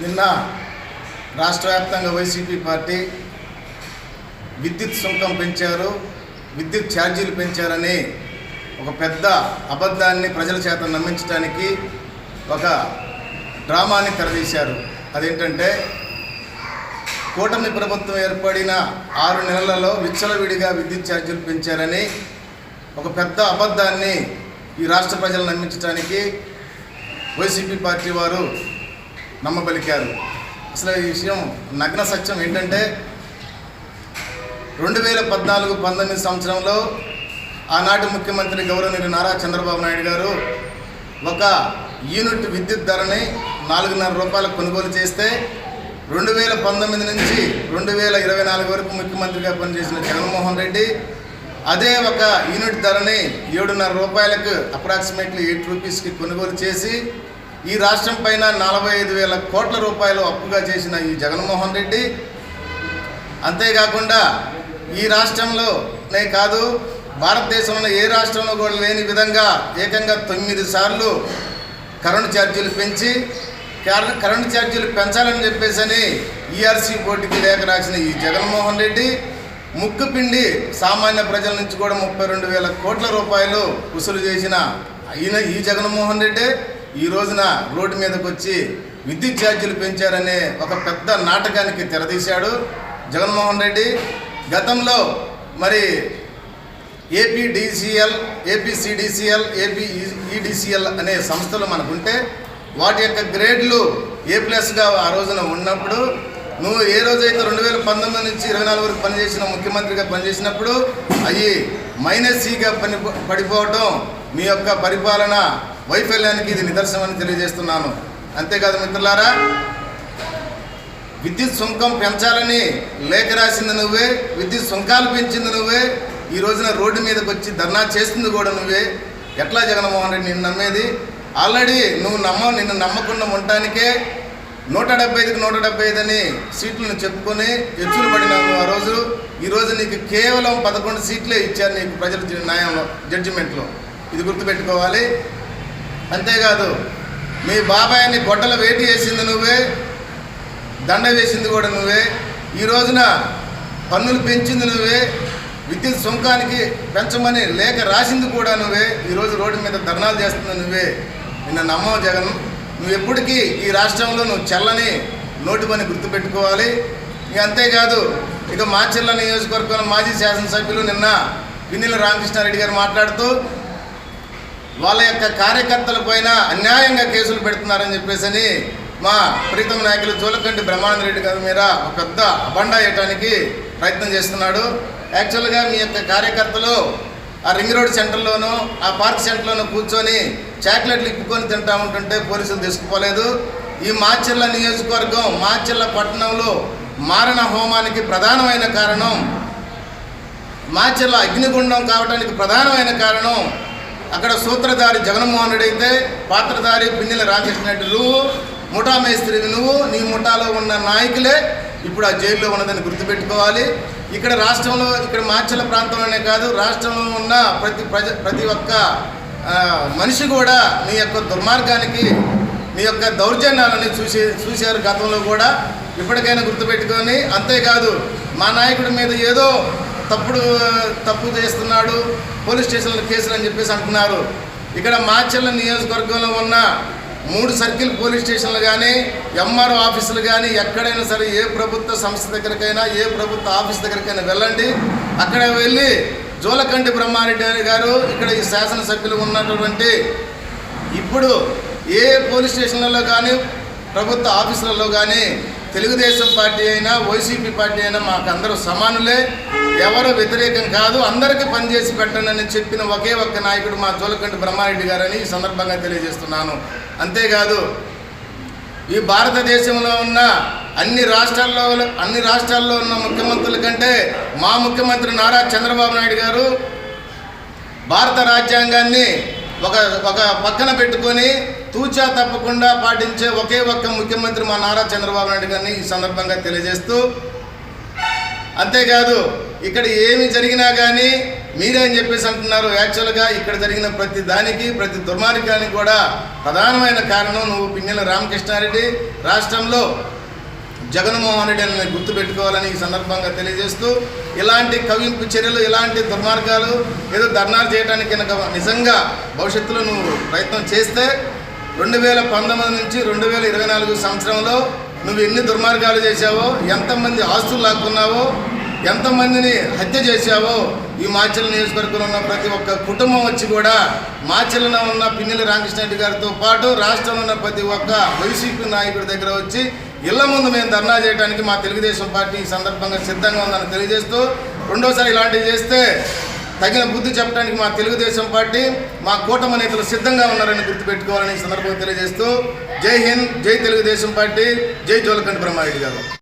నిన్న రాష్ట్ర వ్యాప్తంగా వైసీపీ పార్టీ విద్యుత్ సుంకం పెంచారు విద్యుత్ ఛార్జీలు పెంచారని ఒక పెద్ద అబద్ధాన్ని ప్రజల చేత నమ్మించడానికి ఒక డ్రామాని తెరదీశారు అదేంటంటే కూటమి ప్రభుత్వం ఏర్పడిన ఆరు నెలలలో విచ్చలవిడిగా విద్యుత్ ఛార్జీలు పెంచారని ఒక పెద్ద అబద్ధాన్ని ఈ రాష్ట్ర ప్రజలు నమ్మించడానికి వైసీపీ పార్టీ వారు నమ్మబలికారు. అసలు ఈ విషయం నగ్న సత్యం ఏంటంటే రెండు వేల పద్నాలుగు పంతొమ్మిది సంవత్సరంలో ఆనాటి ముఖ్యమంత్రి గౌరవనీయులు నారా చంద్రబాబు నాయుడు గారు ఒక యూనిట్ విద్యుత్ ధరని నాలుగున్నర రూపాయలు కొనుగోలు చేస్తే రెండు వేల పంతొమ్మిది నుంచి రెండు వేల ఇరవై నాలుగు వరకు ముఖ్యమంత్రిగా పనిచేసిన జగన్మోహన్ రెడ్డి అదే ఒక యూనిట్ ధరని ఏడున్నర రూపాయలకు అప్రాక్సిమేట్లీ ఎయిట్ రూపీస్కి కొనుగోలు చేసి ఈ రాష్ట్రం పైన నలభై ఐదు వేల కోట్ల రూపాయలు అప్పుగా చేసిన ఈ జగన్మోహన్ రెడ్డి. అంతేకాకుండా ఈ రాష్ట్రంలోనే కాదు భారతదేశంలో ఏ రాష్ట్రంలో కూడా లేని విధంగా ఏకంగా తొమ్మిది సార్లు కరెంటు ఛార్జీలు పెంచి కరెంటు ఛార్జీలు పెంచాలని చెప్పేసి ఈఆర్సీ బోర్డుకి లేఖ రాసిన ఈ జగన్మోహన్ రెడ్డి ముక్కు పిండి సామాన్య ప్రజల నుంచి కూడా ముప్పై రెండు వేల కోట్ల రూపాయలు వసూలు చేసిన అయిన ఈ జగన్మోహన్ రెడ్డి. ఈ రోజున రోడ్డు మీదకి వచ్చి విద్యుత్ ఛార్జీలు పెంచారనే ఒక పెద్ద నాటకానికి తెరదీశాడు జగన్మోహన్ రెడ్డి. గతంలో మరి ఏపీడీసీఎల్ ఏపీసీడీసీఎల్ ఏపీ సిడిసిఎల్ అనే సంస్థలు మనకుంటే వాటి యొక్క గ్రేడ్లు ఏ ప్లస్గా ఆ రోజున ఉన్నప్పుడు నువ్వు ఏ రోజైతే రెండు వేల పంతొమ్మిది నుంచి ఇరవై నాలుగు వరకు పనిచేసిన ముఖ్యమంత్రిగా పనిచేసినప్పుడు అవి మైనస్ సిగా పని పడిపోవటం మీ యొక్క పరిపాలన వైఫల్యానికి ఇది నిదర్శనమని తెలియజేస్తున్నాను. అంతేకాదు మిత్రులారా విద్యుత్ సుంకం పెంచాలని లేఖ రాసింది నువ్వే విద్యుత్ సుంకాలు పెంచింది నువ్వే ఈ రోజున రోడ్డు మీదకి వచ్చి ధర్నా చేస్తుంది కూడా నువ్వే. ఎట్లా జగన్మోహన్ రెడ్డి నిన్ను నమ్మేది? ఆల్రెడీ నువ్వు నమ్మ నిన్ను నమ్మకుండా ఉండటానికే నూట డెబ్బై ఐదుకి నూట డెబ్బై ఐదు అని సీట్లను చెప్పుకొని ఎచ్చులు పడినావు ఆ రోజు. ఈ రోజు నీకు కేవలం పదకొండు సీట్లే ఇచ్చారు నీకు ప్రజల న్యాయంలో జడ్జిమెంట్లో ఇది గుర్తుపెట్టుకోవాలి. అంతేకాదు మీ బాబాయ్ని గొడ్డలు వేటి వేసింది నువ్వే దండ వేసింది కూడా నువ్వే ఈ రోజున పన్నులు పెంచింది నువ్వే విద్యుత్ సుంకానికి పెంచమని లేఖ రాసింది కూడా నువ్వే ఈరోజు రోడ్డు మీద ధర్నాలు చేస్తుంది నువ్వే. నిన్న నమ్మవు జగన్ నువ్వు ఎప్పటికీ ఈ రాష్ట్రంలో నువ్వు చల్లని నోటి పని గుర్తుపెట్టుకోవాలి. ఇక అంతేకాదు ఇక మాచెల్ల నియోజకవర్గంలో మాజీ శాసనసభ్యులు నిన్న పిన్నెల రామకృష్ణారెడ్డి గారు మాట్లాడుతూ వాళ్ళ యొక్క కార్యకర్తల పైన అన్యాయంగా కేసులు పెడుతున్నారని చెప్పేసి మా ప్రీతం నాయకులు జోలకంటి బ్రహ్మానంద రెడ్డి గారి మీద ఒక పెద్ద అబండా వేయటానికి ప్రయత్నం చేస్తున్నాడు. యాక్చువల్గా మీ యొక్క కార్యకర్తలు ఆ రింగ్ రోడ్ సెంటర్లోనూ ఆ పార్క్ సెంటర్లోనూ కూర్చొని చాక్లెట్లు ఇప్పుకొని తింటా ఉంటుంటే పోలీసులు తీసుకుపోలేదు. ఈ మాచిల్ల నియోజకవర్గం మాచిల్ల పట్టణంలో మారణ హోమానికి ప్రధానమైన కారణం మాచిల్ల అగ్నిగుండం కావడానికి ప్రధానమైన కారణం అక్కడ సూత్రధారి జగన్మోహన్ రెడ్డి అయితే పాత్రధారి పిన్నెల రామకృష్ణ రెడ్డి నువ్వు ముఠా మేస్త్రివి నువ్వు నీ ముఠాలో ఉన్న నాయకులే ఇప్పుడు ఆ జైల్లో ఉన్నదని గుర్తుపెట్టుకోవాలి. ఇక్కడ రాష్ట్రంలో ఇక్కడ మాచల ప్రాంతంలోనే కాదు రాష్ట్రంలో ఉన్న ప్రతి ప్రజ ప్రతి ఒక్క మనిషి కూడా నీ యొక్క దుర్మార్గానికి నీ యొక్క దౌర్జన్యాలని చూసే చూశారు గతంలో కూడా. ఇప్పటికైనా గుర్తుపెట్టుకొని అంతేకాదు మా నాయకుడి మీద ఏదో తప్పుడు తప్పు చేస్తున్నాడు పోలీస్ స్టేషన్లో కేసులు అని చెప్పేసి అంటున్నారు. ఇక్కడ మాచెల్ల నియోజకవర్గంలో ఉన్న మూడు సర్కిల్ పోలీస్ స్టేషన్లు కానీ ఎంఆర్ఓ ఆఫీసులు కానీ ఎక్కడైనా సరే ఏ ప్రభుత్వ సంస్థ దగ్గరికైనా ఏ ప్రభుత్వ ఆఫీస్ దగ్గరికైనా వెళ్ళండి. అక్కడ వెళ్ళి జోలకంటి బ్రహ్మారెడ్డి గారు ఇక్కడ ఈ శాసనసభ్యులు ఉన్నటువంటి ఇప్పుడు ఏ పోలీస్ స్టేషన్లలో కానీ ప్రభుత్వ ఆఫీసులలో కానీ తెలుగుదేశం పార్టీ అయినా వైసీపీ పార్టీ అయినా మాకు అందరూ సమానులే. ఎవరు వ్యతిరేకం కాదు అందరికీ పనిచేసి పెట్టనని చెప్పిన ఒకే ఒక్క నాయకుడు మా జోలకంటి బ్రహ్మారెడ్డి గారని ఈ సందర్భంగా తెలియజేస్తున్నాను. అంతేకాదు ఈ భారతదేశంలో ఉన్న అన్ని రాష్ట్రాల్లో అన్ని రాష్ట్రాల్లో ఉన్న ముఖ్యమంత్రుల కంటే మా ముఖ్యమంత్రి నారా చంద్రబాబు నాయుడు గారు భారత రాజ్యాంగాన్ని ఒక ఒక పక్కన పెట్టుకొని తూచా తప్పకుండా పాటించే ఒకే ఒక్క ముఖ్యమంత్రి మా నారా చంద్రబాబు నాయుడు గారిని ఈ సందర్భంగా తెలియజేస్తూ అంతేకాదు ఇక్కడ ఏమి జరిగినా కానీ మీరేం చెప్పేసి అంటున్నారు. యాక్చువల్గా ఇక్కడ జరిగిన ప్రతి దానికి ప్రతి దుర్మార్గానికి కూడా ప్రధానమైన కారణం నువ్వు పిన్నెల రామకృష్ణారెడ్డి. రాష్ట్రంలో జగన్మోహన్ రెడ్డి అని గుర్తుపెట్టుకోవాలని ఈ సందర్భంగా తెలియజేస్తూ ఇలాంటి కవింపు చర్యలు ఇలాంటి దుర్మార్గాలు ఏదో ధర్నాలు చేయడానికి నిజంగా భవిష్యత్తులో నువ్వు ప్రయత్నం చేస్తే రెండు వేల పంతొమ్మిది నుంచి రెండు వేల ఇరవై నాలుగు సంవత్సరంలో నువ్వు ఎన్ని దుర్మార్గాలు చేశావో ఎంతమంది ఆస్తులు లాక్కున్నావో ఎంతమందిని హత్య చేశావో ఈ మాచల నియోజకవర్గంలో ఉన్న ప్రతి ఒక్క కుటుంబం వచ్చి కూడా మాచలలో ఉన్న పిన్నెల రామకృష్ణారెడ్డి గారితో పాటు రాష్ట్రంలో ఉన్న ప్రతి ఒక్క వైసీపీ నాయకుడి దగ్గర వచ్చి ఇళ్ళ ముందు మేము ధర్నా చేయడానికి మా తెలుగుదేశం పార్టీ ఈ సందర్భంగా సిద్ధంగా ఉందని తెలియజేస్తూ రెండోసారి ఇలాంటివి చేస్తే తగిన బుద్ధి చెప్పడానికి మా తెలుగుదేశం పార్టీ మా కూటమి నేతలు సిద్ధంగా ఉన్నారని గుర్తుపెట్టుకోవాలని ఈ సందర్భంగా తెలియజేస్తూ జై హింద్ జై తెలుగుదేశం పార్టీ జై జోలకంటి బ్రహ్మారెడ్డి గారు.